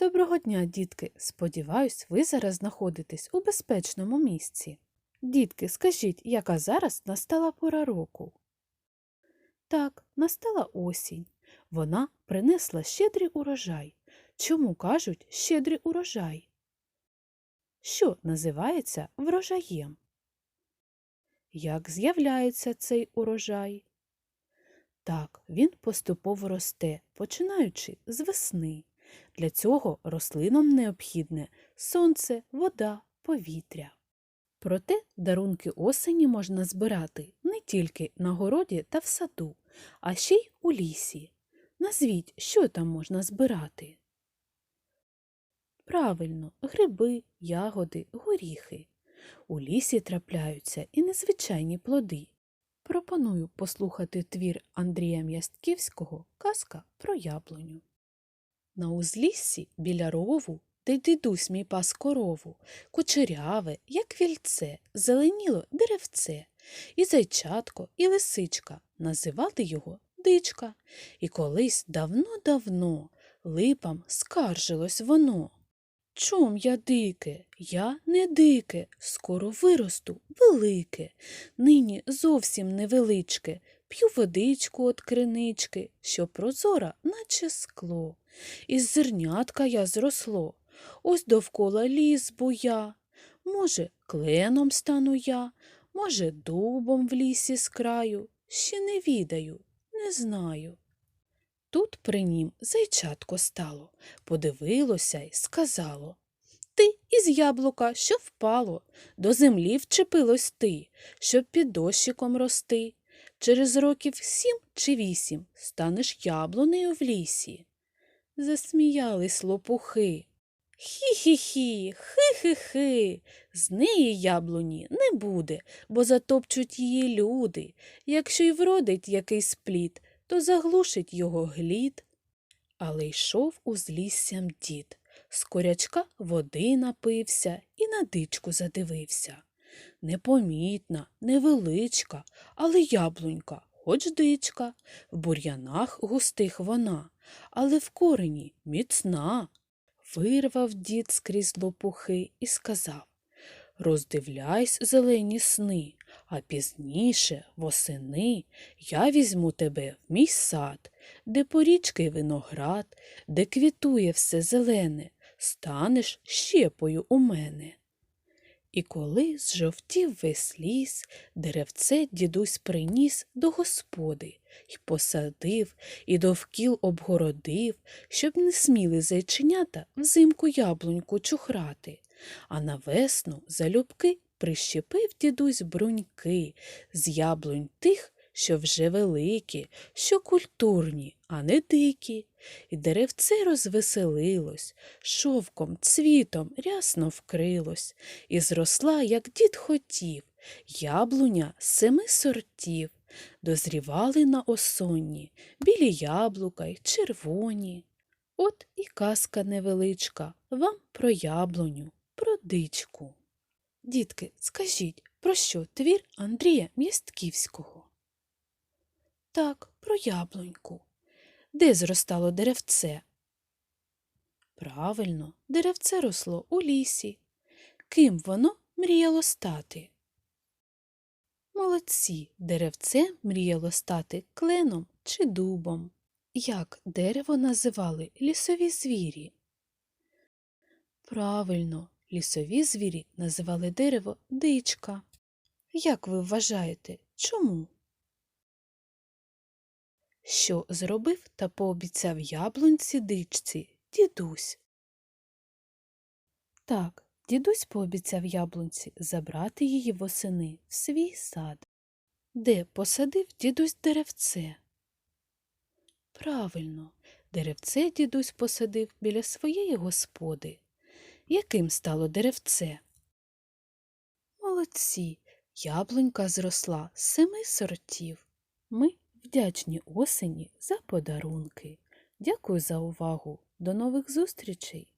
Доброго дня, дітки! Сподіваюсь, ви зараз знаходитесь у безпечному місці. Дітки, скажіть, яка зараз настала пора року? Так, настала осінь. Вона принесла щедрий урожай. Чому кажуть щедрий урожай? Що називається врожаєм? Як з'являється цей урожай? Так, він поступово росте, починаючи з весни. Для цього рослинам необхідне сонце, вода, повітря. Проте дарунки осені можна збирати не тільки на городі та в саду, а ще й у лісі. Назвіть, що там можна збирати. Правильно, гриби, ягоди, горіхи. У лісі трапляються і незвичайні плоди. Пропоную послухати твір Андрія М'ястківського Казка про яблуню. На узліссі біля рову, де дідусь мій пас корову, кучеряве, як вільце, зеленіло деревце, і зайчатко, і лисичка називали його дичка. І колись давно-давно липам скаржилось воно. Чом я дике, я не дике, скоро виросту велике, нині зовсім невеличке, п'ю водичку от кринички, що прозора, наче скло. Із зернятка я зросло, ось довкола ліс буя. Може, кленом стану я, може, дубом в лісі з краю, ще не відаю, не знаю. Тут при нім зайчатко стало, подивилося й сказало Ти із яблука, що впало, до землі вчепилось ти, щоб під дощиком рости. Через років сім чи вісім станеш яблунею в лісі. Засміялись лопухи. Хі-хі-хі, хи-хи-хи. З неї яблуні не буде, бо затопчуть її люди. Якщо й вродить якийсь плід, то заглушить його глід. Але йшов узліссям дід. З корячка води напився і на дичку задивився. Непомітна, невеличка, але яблунька, хоч дичка, в бур'янах густих вона, але в корені міцна. Вирвав дід скрізь лопухи і сказав Роздивляйсь зелені сни, а пізніше, восени, я візьму тебе в мій сад, де порічки виноград, де квітує все зелене, станеш щепою у мене. І коли зжовтів весь ліс, деревце дідусь приніс до господи й посадив, і довкіл обгородив, щоб не сміли зайченята взимку яблуньку чухрати, а на весну залюбки прищепив дідусь бруньки з яблунь тих, що вже великі, що культурні, а не дикі. І деревце розвеселилось, шовком, цвітом рясно вкрилось, і зросла, як дід хотів, яблуня семи сортів. Дозрівали на осонні, білі яблука й червоні. От і казка невеличка вам про яблуню, про дичку. Дітки, скажіть, про що твір Андрія М'ястківського? Так, про яблуньку. Де зростало деревце? Правильно, деревце росло у лісі. Ким воно мріяло стати? Молодці, деревце мріяло стати кленом чи дубом. Як дерево називали лісові звірі? Правильно, лісові звірі називали дерево дичка. Як ви вважаєте, чому? Що зробив та пообіцяв яблунці дичці дідусь? Так, дідусь пообіцяв яблунці забрати її восени в свій сад. Де посадив дідусь деревце? Правильно, деревце дідусь посадив біля своєї господи. Яким стало деревце? Молодці, яблунька зросла з семи сортів. Ми вдячні осені за подарунки. Дякую за увагу. До нових зустрічей!